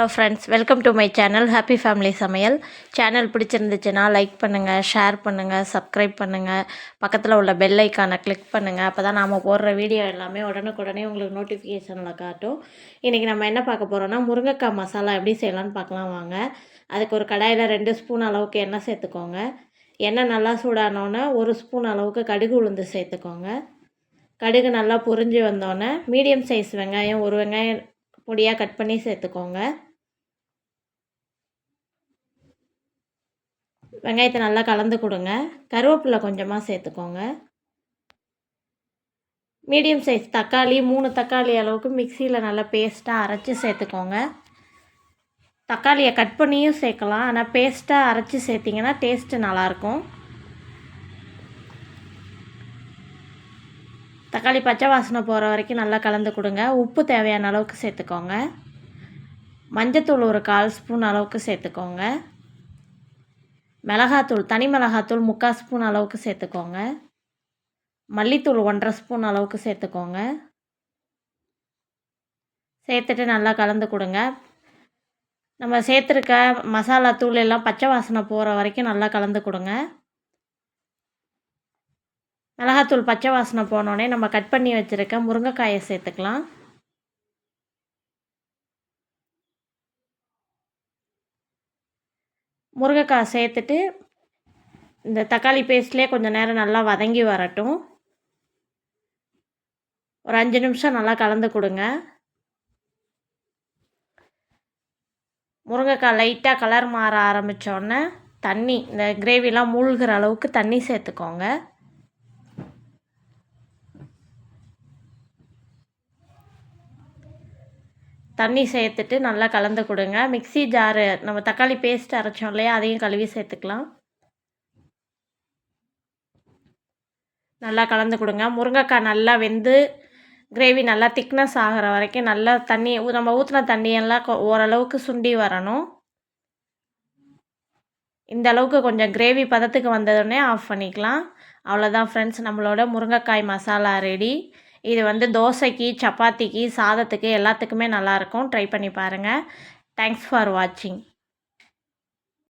Hello friends welcome to my channel happy family சமையல் channel பிடிச்சிருந்துச்சுன்னா like பண்ணுங்கள் share பண்ணுங்கள் சப்ஸ்கிரைப் பண்ணுங்கள் பக்கத்தில் உள்ள பெல் ஐக்கானை கிளிக் பண்ணுங்கள் அப்போ தான் நாம் போடுற வீடியோ எல்லாமே உடனுக்குடனே உங்களுக்கு நோட்டிஃபிகேஷனில் காட்டும். இன்றைக்கி நம்ம என்ன பார்க்க போகிறோன்னா முருங்கைக்காய் மசாலா எப்படி செய்யலாம்னு பார்க்கலாம் வாங்க. அதுக்கு ஒரு கடாயில் ரெண்டு ஸ்பூன் அளவுக்கு எண்ணெய் சேர்த்துக்கோங்க. எண்ணெய் நல்லா சூடானோன்னே ஒரு ஸ்பூன் அளவுக்கு கடுகு உளுந்து சேர்த்துக்கோங்க. கடுகு நல்லா பொரிஞ்சு வந்தோடனே மீடியம் சைஸ் வெங்காயம் ஒரு வெங்காயம் பொடியாக கட் பண்ணி சேர்த்துக்கோங்க. வெங்காயத்தை நல்லா கலந்து கொடுங்க. கருவேப்பிலை கொஞ்சமாக சேர்த்துக்கோங்க. மீடியம் சைஸ் தக்காளி மூணு தக்காளி அளவுக்கு மிக்சியில் நல்லா பேஸ்ட்டாக அரைச்சி சேர்த்துக்கோங்க. தக்காளியை கட் பண்ணியும் சேர்க்கலாம். ஆனால் பேஸ்ட்டாக அரைச்சி சேர்த்திங்கன்னா டேஸ்ட்டு நல்லாயிருக்கும். தக்காளி பச்சை வாசனை போகிற வரைக்கும் நல்லா கலந்து கொடுங்க. உப்பு தேவையான அளவுக்கு சேர்த்துக்கோங்க. மஞ்சத்தூள் ஒரு கால் ஸ்பூன் அளவுக்கு சேர்த்துக்கோங்க. மிளகாத்தூள் தனி மிளகாத்தூள் முக்கால் ஸ்பூன் அளவுக்கு சேர்த்துக்கோங்க. மல்லித்தூள் ஒன்றரை ஸ்பூன் அளவுக்கு சேர்த்துக்கோங்க. சேர்த்துட்டு நல்லா கலந்து கொடுங்க. நம்ம சேர்த்துருக்க மசாலா தூள் எல்லாம் பச்சை வாசனை போகிற வரைக்கும் நல்லா கலந்து கொடுங்க. மிளகாத்தூள் பச்சை வாசனை போனோடனே நம்ம கட் பண்ணி வச்சுருக்க முருங்கைக்காயை சேர்த்துக்கலாம். முருங்கைக்காய் சேர்த்துட்டு இந்த தக்காளி பேஸ்ட்லேயே கொஞ்சம் நேரம் நல்லா வதங்கி வரட்டும். ஒரு அஞ்சு நிமிஷம் நல்லா கலந்து கொடுங்க. முருங்கைக்காய் லைட்டாக கலர் மாற ஆரம்பித்தோடனே தண்ணி இந்த கிரேவிலாம் மூழ்கிற அளவுக்கு தண்ணி சேர்த்துக்கோங்க. தண்ணி சேர்த்துட்டு நல்லா கலந்து கொடுங்க. மிக்சி ஜாரு நம்ம தக்காளி பேஸ்ட் அரைச்சோம் இல்லையா அதையும் கழுவி சேர்த்துக்கலாம். நல்லா கலந்து கொடுங்க. முருங்கைக்காய் நல்லா வெந்து கிரேவி நல்லா திக்னஸ் ஆகிற வரைக்கும் நல்லா தண்ணி நம்ம ஊற்றின தண்ணியெல்லாம் ஓரளவுக்கு சுண்டி வரணும். இந்த அளவுக்கு கொஞ்சம் கிரேவி பதத்துக்கு வந்ததுடனே ஆஃப் பண்ணிக்கலாம். அவ்வளோதான் ஃப்ரெண்ட்ஸ் நம்மளோட முருங்கைக்காய் மசாலா ரெடி இது வந்து தோசைக்கு சப்பாத்திக்கு சாதத்துக்கு எல்லாத்துக்குமே நல்லாயிருக்கும். ட்ரை பண்ணி பாருங்கள் தேங்க்ஸ் ஃபார் வாட்சிங்